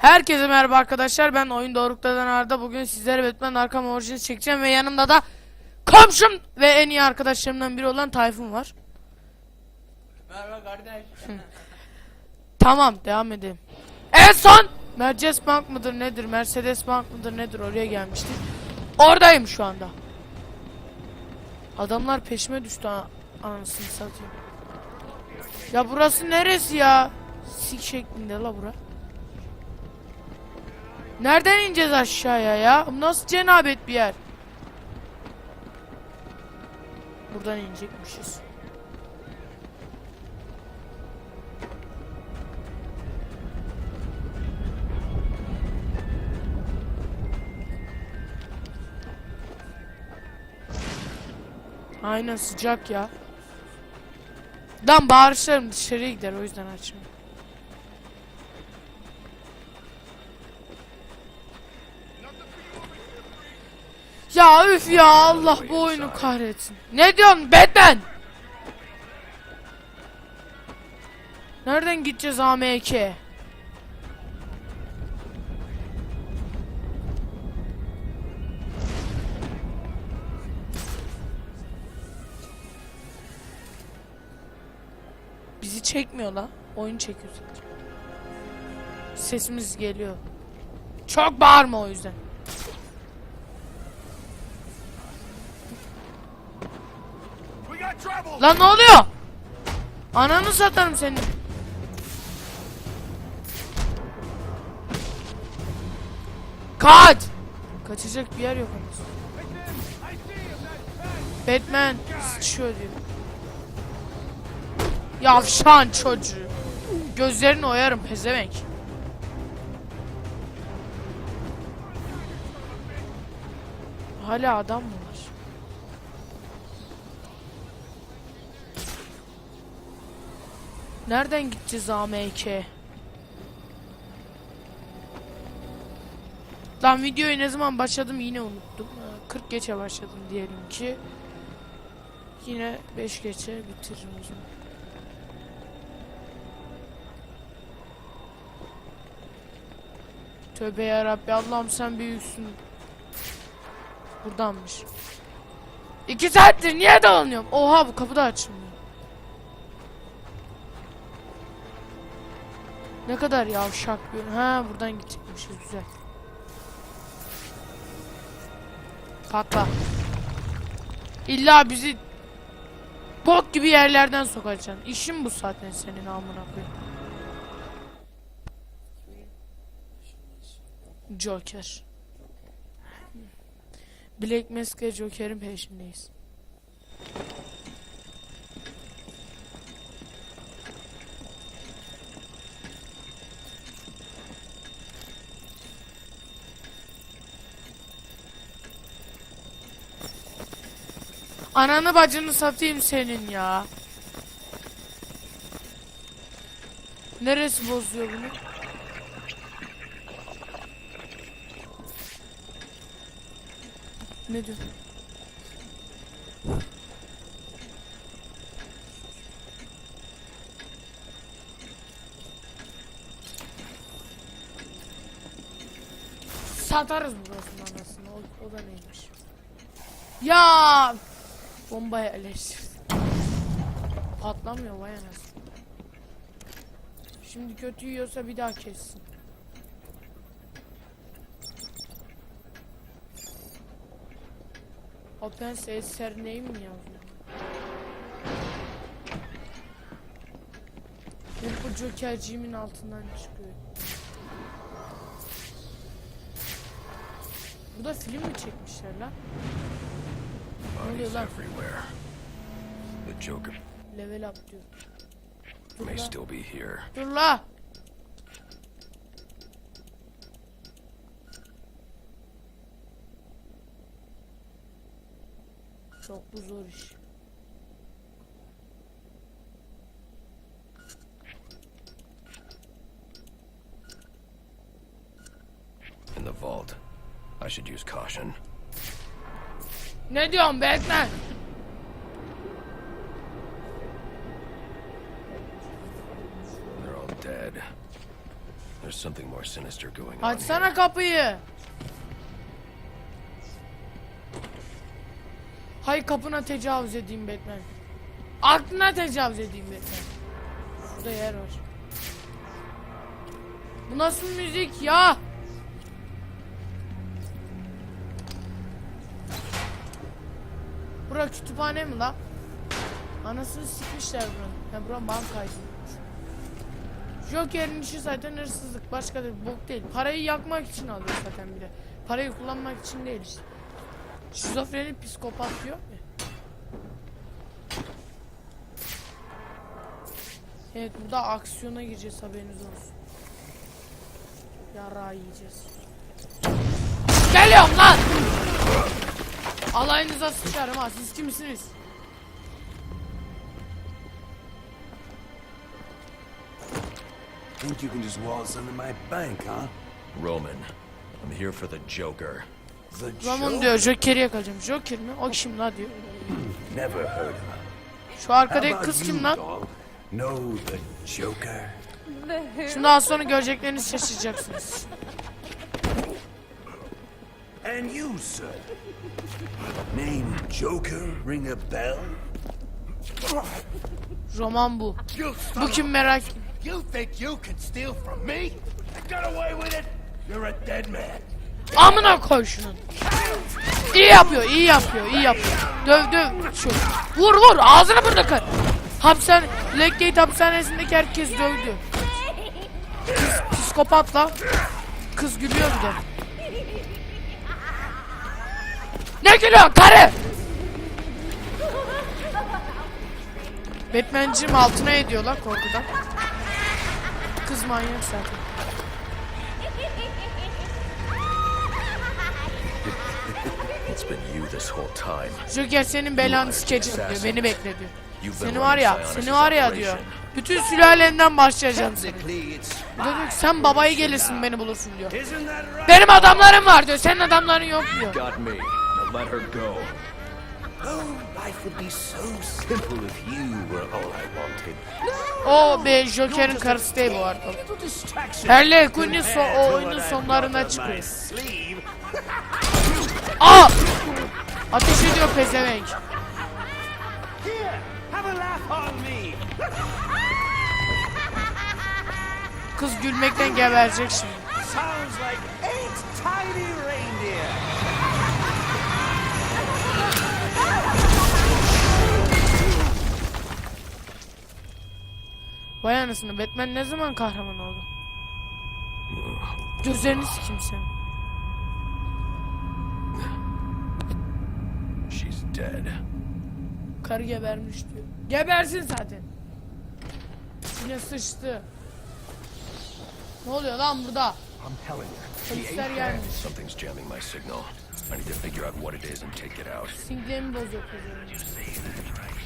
Herkese merhaba arkadaşlar. Ben Oyun Doruk'tan Arda. Bugün sizlere Batman Arkham Origins çekeceğim ve yanımda da komşum ve en iyi arkadaşlarımdan biri olan Tayfun var. Merhaba kardeş. Tamam, devam edelim. En son Mercedes Bank mıdır nedir, Mercedes Bank mıdır nedir oraya gelmiştik. Oradayım şu anda. Adamlar peşime düştü anasını satayım. Ya burası neresi ya? Sik şeklinde la bura. Nereden ineceğiz aşağıya ya? Bu Nasıl cenabet bir yer? Buradan inecekmişiz. Aynen sıcak ya. Lan bağırışlarım dışarıya gider o yüzden açmıyorum. Ya üf ya Allah bu oyunu kahretsin. Ne diyorsun Batman? Nereden gideceğiz AMK? Bizi çekmiyor la. Oyun çekiyor. Sesimiz geliyor. Çok bağırma o yüzden. Lan ne oluyor? Ananı satarım senin. Kaç! Kaçacak bir yer yok anasını. Batman sıçıyor diyor. Yavşan çocuğu. Gözlerini oyarım pezevenk. Hala adam mı var? Nereden gideceğiz AMK? Lan videoyu ne zaman başladım yine unuttum. Ee, 40 geçe başladım diyelim ki. Yine 5 geçe bitiririm o zaman. Tövbe yarabbi Allah'ım sen büyüksün. Buradanmış. İki saattir niye dolanıyorum? Oha bu kapı da açılmıyor. Ne kadar yavşak bir... Ha buradan gidecekmişiz güzel. Patla. İlla bizi bok gibi yerlerden sokacaksın. İşin bu zaten senin amına koyayım. Joker. Black Mask ve Joker'in peşindeyiz. Ananı bacını satayım senin ya. Neresi bozuyor bunu? Ne diyor? Satarız burasının anasını. O, o da neymiş? Ya bomba yerleştirdim. Patlamıyor vay anasını. Şimdi kötü yiyorsa bir daha kessin. Open ses name mi yazıyor? Hep bu jokerciğimin altından çıkıyor. Burada film mi çekmişler lan? Bodies everywhere. The Joker Level up diyor. Dur may la. still be here. Dur la. Çok bu zor iş. In the vault. I should use caution. Ne diyorsun Batman? They're all dead. There's something more sinister going on. Açsana kapıyı. Hay kapına tecavüz edeyim Batman. Aklına tecavüz edeyim Batman. Şurada yer var. Bu nasıl müzik ya? Kütüphane mi la? Anasını sikmişler buranın. Ha bura bankaydı. Joker'in işi zaten hırsızlık. Başka bir bok değil. Parayı yakmak için alıyor zaten bir de. Parayı kullanmak için değil işte. Şizofreni psikopat diyor ya. Evet burada aksiyona gireceğiz haberiniz olsun. Yara yiyeceğiz. Geliyorum lan! Alayınıza sıçarım ha siz kimsiniz? Think you can just waltz into my bank, huh? Roman, I'm here for the Joker. The Joker? diyor Joker'i yakacağım. Joker mi? O kim la diyor. Never heard of him. Şu arkadaki kız you, kim lan? Know the Joker? Şimdi az sonra göreceklerinizi şaşıracaksınız. And you, sir? Name Joker ring a bell? Roman bu. Bu kim merak You think you can steal from me? I got away with it. You're a dead man. Amına koy şunun. İyi yapıyor, iyi yapıyor, iyi yapıyor. Döv döv. Şu. Vur vur ağzını burada kır. Hapishane, Blackgate hapishanesindeki herkes dövdü. Kız psikopatla. Kız gülüyor bir de. Ne gülüyorsun karı? Batman'cim altına ediyorlar korkudan. Kız manyak zaten. It's been you this whole time. Joker senin belanı sikeceğim diyor. Beni bekle diyor. You've been Seni var ya, seni var ya diyor. Bütün sülalenden başlayacağım seni. Diyor ki, sen babayı gelirsin beni bulursun diyor. Benim adamlarım var diyor. Senin adamların yok diyor. Let her go. Oh, life would be so simple if you were all I wanted. O be Joker'in karısı değil bu arada. Harley Quinn'in so o oyunun sonlarına çıkıyor. Aa! Ateş ediyor pezevenk. Kız gülmekten geberecek şimdi. Vay anasını Batman ne zaman kahraman oldu? Gözlerini sikeyim sen. She's dead. Karı gebermiş diyor. Gebersin zaten. Yine sıçtı. Ne oluyor lan burada? I'm telling you. Polisler gelmiş. Something's jamming my signal. I need to figure out what it is and take it out. Singlemi bozuyor pezevenk.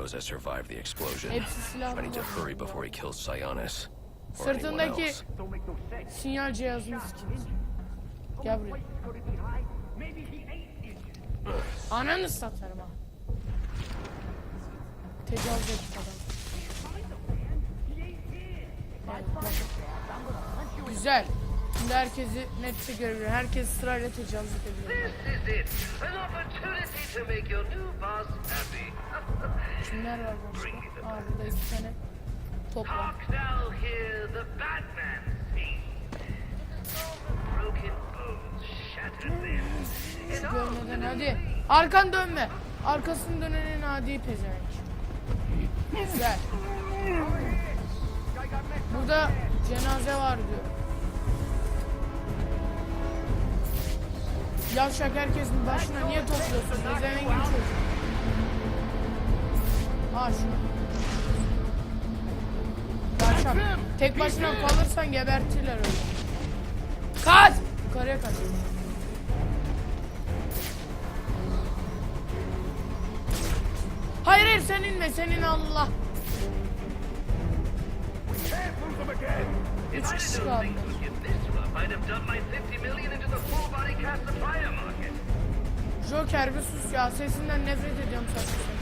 Knows I survived the explosion. Hepsi. I need to hurry before he kills Sionis. Or anyone Sırtındaki else. Don't make no sense. sinyal cihazını sikeyim. Gel buraya. İt? Maybe he it. Ananı satarım ha. Tecavüz ettik adam. Güzel. Şimdi herkesi netse görebilir. Herkes sırayla tecavüz edebilir. Kimler var başka? Aa burada iki tane top var. Görmeden hadi. Arkan dönme. Arkasını dönenin adi pezevenk. Güzel. Burada cenaze var diyor. Yavşak herkesin başına niye topluyorsun? Pezevenk çocuk. Ha şunu. Yavşak. Tek başına kalırsan gebertirler öyle. Kaç! Yukarıya kaç. Hayır hayır sen inme senin Allah. Üç kişi kaldı. Joker bir sus ya sesinden nefret ediyorum saçma sapan.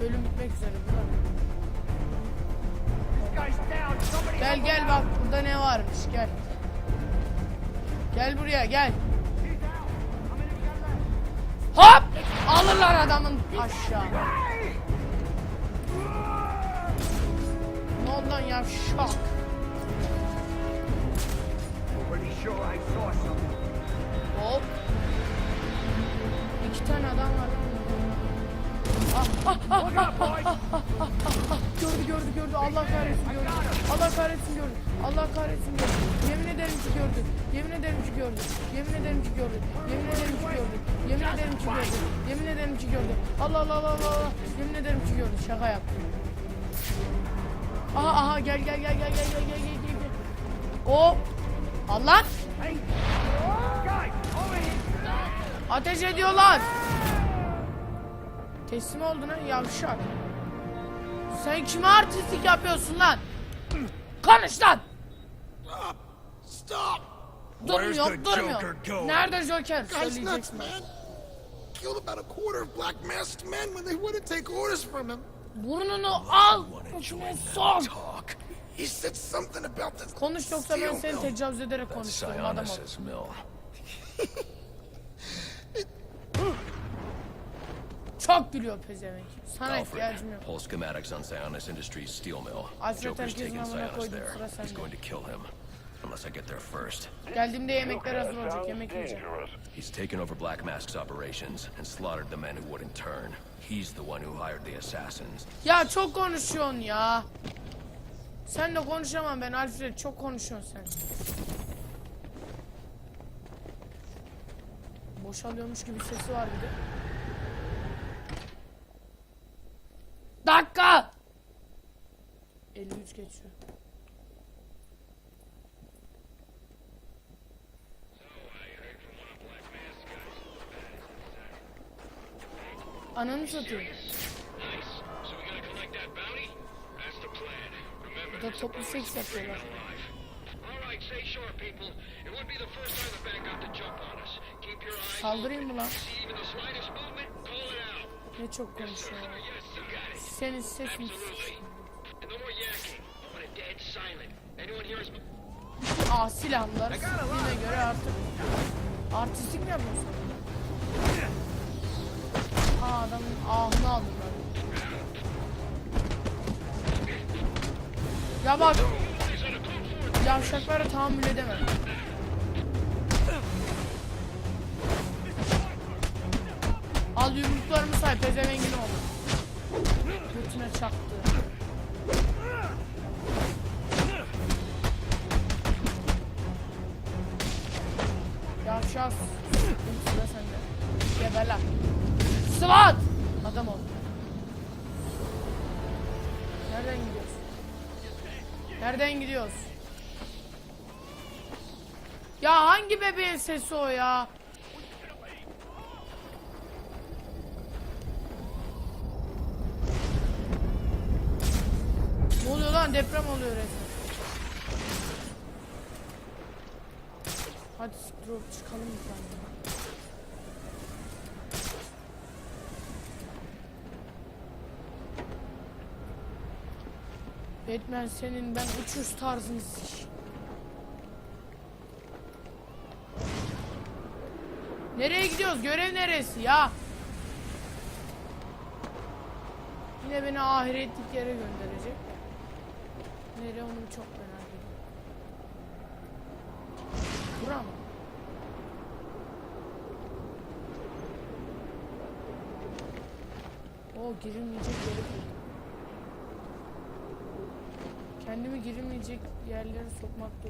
Bölüm bitmek üzere. Somebody Gel gel bak burada ne varmış gel. Gel buraya gel. Hop! Alırlar adamın aşağı. Lan yavşak? Hop. İki tane adam var. Ah, ah, ah, Look out, boys. gördü gördü gördü. Allah kahretsin gördü. Allah kahretsin gördü. Allah kahretsin gördü. Yemin ederim ki gördü. Yemin ederim ki gördü. Yemin ederim ki gördü. Yemin ederim ki gördü. Yemin ederim ki gördü. Yemin ederim ki gördü. Allah Allah Allah. Allah. Yemin ederim ki gördü. Şaka yaptım. Aha aha gel gel gel gel gel gel gel gel gel. Hop. Allah. Ateş ediyorlar. Teslim oldun ha yavşak. Sen kime artistlik yapıyorsun lan? Konuş lan. Stop! Durmuyor, durmuyor. Nerede Joker? Söyleyeceksin. Killed about a quarter of black masked men when they wouldn't take orders from him. Burnunu al. Ucunu. Konuş yoksa ben seni tecavüz ederek konuşturum adam Çok gülüyor pezevenk. Sana ihtiyacım yok. Pull schematics on Cyanus Industries steel mill. Joker's taking Cyanus there. He's going to kill him. Unless I get there first. Geldiğimde yemekler hazır olacak. Yemek yiyeceğim. He's taken over Black Mask's operations and slaughtered the men who wouldn't turn. He's the one who hired the assassins. Ya çok konuşuyorsun ya. Sen de konuşamam ben Alfred. Çok konuşuyorsun sen. Boşalıyormuş gibi sesi var bir de. Ananı satayım. Burada toplu seks yapıyorlar. Saldırayım mı lan? Ne çok konuşuyor. Senin sesin Aa silahlar. Yine göre artık artistik mi yapıyorsun? Aa adamın ahını aldılar. Ya bak yavşaklara tahammül edemem. Al yumruklarımı say pezevengin oldu. Götüne çaktı. Yavşak. Sıra sende. Geber SWAT! Adam ol. Nereden gidiyoruz? Nereden gidiyoruz? Ya hangi bebeğin sesi o ya? Ne oluyor lan? Deprem oluyor resmen. Hadi ol, çıkalım bir tane. Batman senin ben uçuş tarzını. Nereye gidiyoruz? Görev neresi ya? Yine beni ahiretlik yere gönderecek de. Nereye onu çok merak ediyorum. Bura mı? O girilmeyecek yeri buldum. Kendimi girilmeyecek yerlere sokmak da.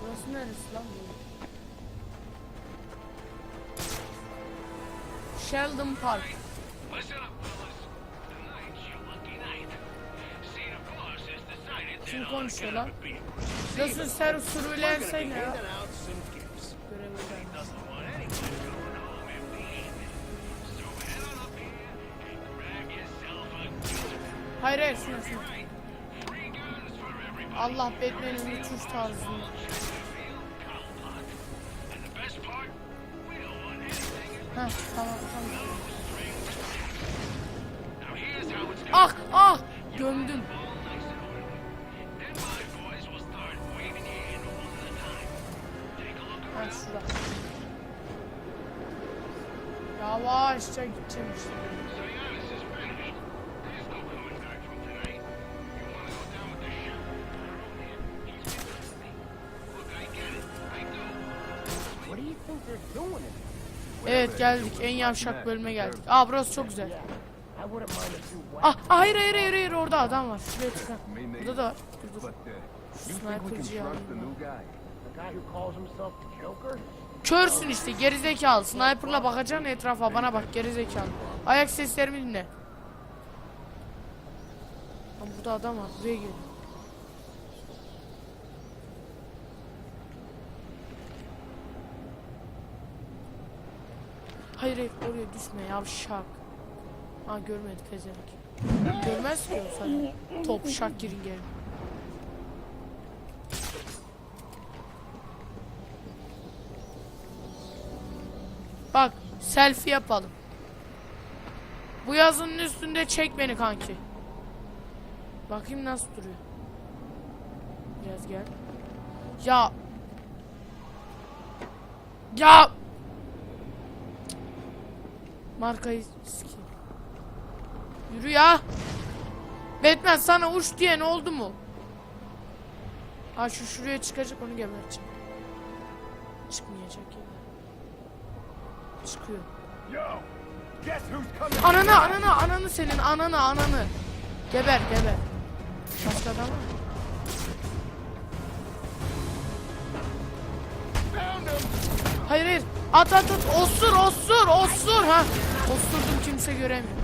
Burası neresi lan bu? Sheldon Park. Kim konuşuyor lan? Nasıl ser surveillance'e ya? Görev Hayır hayır şuna şuna. Allah Batman'in uçuş tarzını. Heh tamam tamam. Ah ah gömdüm. Ha şurada. Yavaşça gideceğim işte. Evet geldik en yavşak bölüme geldik. Aa burası çok güzel. Ah ah, hayır hayır hayır hayır orada adam var. Şuraya çıkar. Burada da var. Dur dur. Sniper'cıyı? Körsün işte gerizekalı. Sniper'la bakacaksın etrafa bana bak gerizekalı. Ayak seslerimi dinle. Lan burada adam var buraya gel. Hayır hayır oraya düşme yavşak. Ha görmedi pezevenk. Görmez ki o sana. Top şak girin gelin. Bak selfie yapalım. Bu yazının üstünde çek beni kanki. Bakayım nasıl duruyor. Biraz gel. Ya. Ya. Markayı sikeyim. Yürü ya. Batman sana uç diye ne oldu mu? Ha şu şuraya çıkacak onu geberteceğim. Çıkmayacak ya. Çıkıyor. Ananı ananı ananı senin ananı ananı. Geber geber. Başka adam mı? Hayır hayır. At at at. Osur osur osur ha. Osurdum kimse göremiyor.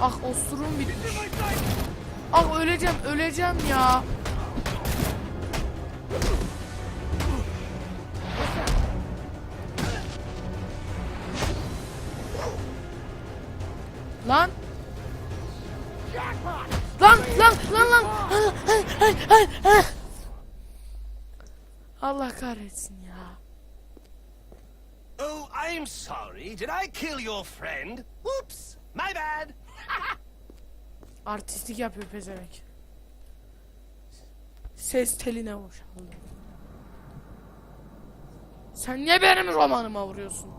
Ah osurum bitmiş. Ah öleceğim öleceğim ya. Lan. Lan lan lan lan. Allah kahretsin ya. Oh, I'm sorry. Did I kill your friend? Whoops! My bad! Artistik yapıyor pezevenk. Ses teline boşaldı. Sen niye benim romanıma vuruyorsun?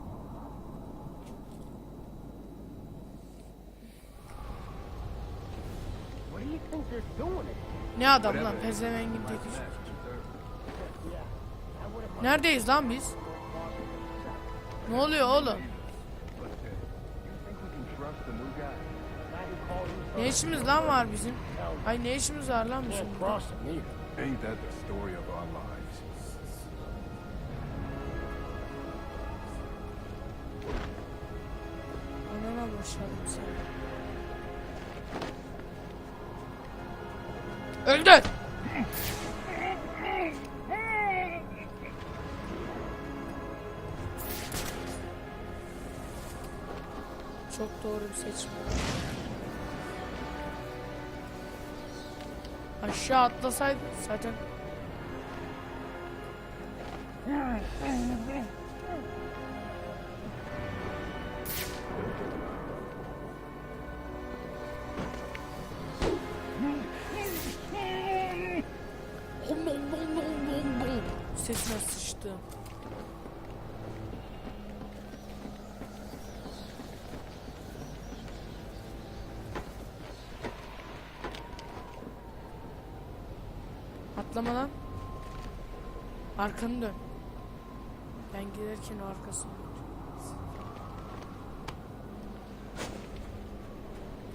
Ne adam lan pezevengin teki. Neredeyiz lan biz? Ne oluyor oğlum? Ne işimiz lan var bizim? Ay ne işimiz var lan bizim? Anana boşalım seni. Öldür! Doğru bir seçim. Aşağı atlasaydı zaten. Sesine sıçtım. Atlama lan. Arkanı dön. Ben giderken o arkasını.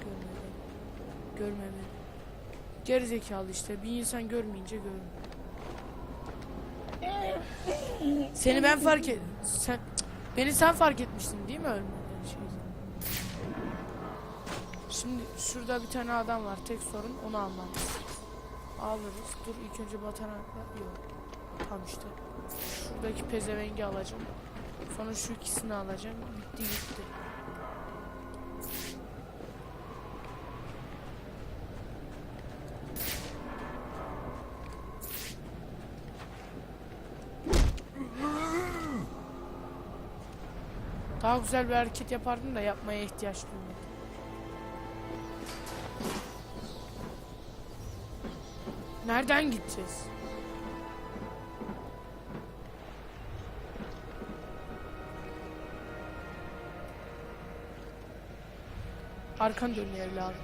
Görme beni. Görme beni. Gerizekalı işte. Bir insan görmeyince görmüyor. Seni ben fark et. Sen beni sen fark etmiştin değil mi ölmeden şey. Şimdi şurada bir tane adam var. Tek sorun onu almamız. Alırız. Dur ilk önce batanakla yok. Tam işte. Şuradaki pezevengi alacağım. Sonra şu ikisini alacağım. Bitti gitti. Daha güzel bir hareket yapardım da yapmaya ihtiyaç duymadım. Nereden gideceğiz? Arkan dönüyor evladım.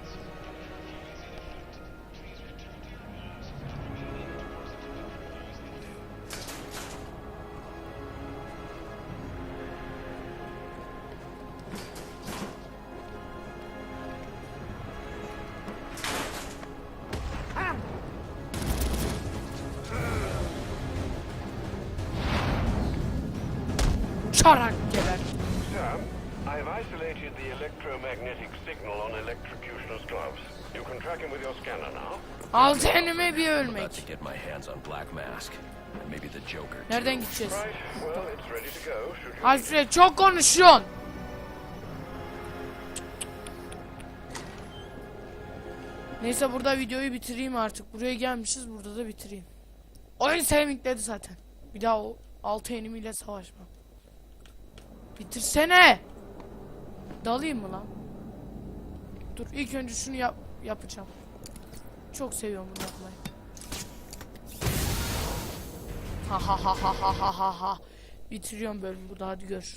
Signal on Electrocutioner's gloves. You can track him with your scanner now. Altı enime bir About to ölmek. get my hands on Black Mask. And maybe the Joker, too. Nereden gideceğiz? Right, well, it's ready to go. Should you... Alfred çok konuşuyorsun. Neyse burada videoyu bitireyim artık. Buraya gelmişiz burada da bitireyim. Oyun sevmikledi zaten. Bir daha o altı enimiyle savaşmam. Bitirsene. Dalayım mı lan? Dur ilk önce şunu yap yapacağım. Çok seviyorum bunu yapmayı. Ha ha ha ha ha ha ha ha. Bitiriyorum bölümü burada hadi görüşürüz.